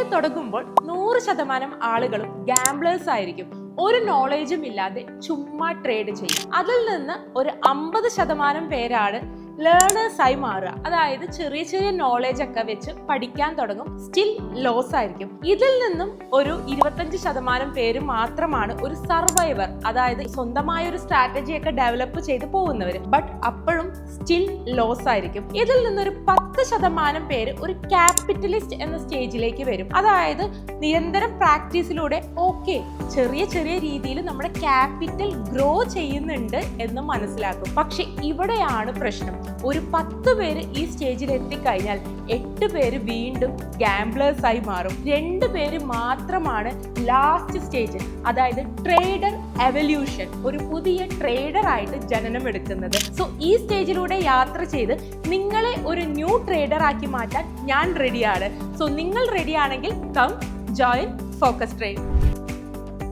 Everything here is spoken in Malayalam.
ട്രേഡ് തുടങ്ങുമ്പോൾ നൂറ് ശതമാനം ആളുകളും ഗാംബ്ലേഴ്സ് ആയിരിക്കും. ഒരു നോളേജും ഇല്ലാതെ ചുമ്മാ ട്രേഡ് ചെയ്യും. അതിൽ നിന്ന് ഒരു അമ്പത് ശതമാനം പേരാണ് ലേണേഴ്സ് ആയി മാറുക. അതായത് ചെറിയ ചെറിയ നോളേജ് ഒക്കെ വെച്ച് പഠിക്കാൻ തുടങ്ങും. സ്റ്റിൽ ലോസ് ആയിരിക്കും. ഇതിൽ നിന്നും ഒരു ഇരുപത്തഞ്ച് ശതമാനം പേര് മാത്രമാണ് ഒരു സർവൈവർ അതായത് സ്വന്തമായ ഒരു സ്ട്രാറ്റജി ഒക്കെ ഡെവലപ്പ് ചെയ്ത് പോകുന്നവർ ബട്ട് അപ്പോഴും സ്റ്റിൽ ലോസ് ആയിരിക്കും. ഇതിൽ നിന്നൊരു പത്ത് ശതമാനം പേര് ഒരു ക്യാപിറ്റലിസ്റ്റ് എന്ന സ്റ്റേജിലേക്ക് വരും. അതായത് നിരന്തരം പ്രാക്ടീസിലൂടെ ഓക്കെ ചെറിയ ചെറിയ രീതിയിൽ നമ്മുടെ ക്യാപിറ്റൽ ഗ്രോ ചെയ്യുന്നുണ്ട് എന്ന് മനസ്സിലാക്കും. പക്ഷെ ഇവിടെയാണ് പ്രശ്നം. ഒരു പത്ത് പേര് ഈ സ്റ്റേജിൽ എത്തിക്കഴിഞ്ഞാൽ എട്ട് പേര് വീണ്ടും ഗാംബ്ലേഴ്സ് ആയി മാറും. രണ്ട് പേര് മാത്രമാണ് ലാസ്റ്റ് സ്റ്റേജ് അതായത് ട്രേഡർ എവല്യൂഷൻ ഒരു പുതിയ ട്രേഡർ ആയിട്ട് ജനനം എടുക്കുന്നത്. സോ ഈ സ്റ്റേജിലൂടെ യാത്ര ചെയ്ത് നിങ്ങളെ ഒരു ന്യൂ ട്രേഡർ ആക്കി മാറ്റാൻ ഞാൻ റെഡിയാണ് സോ നിങ്ങൾ റെഡിയാണെങ്കിൽ കം ജോയിൻ ഫോക്കസ് ട്രേഡ്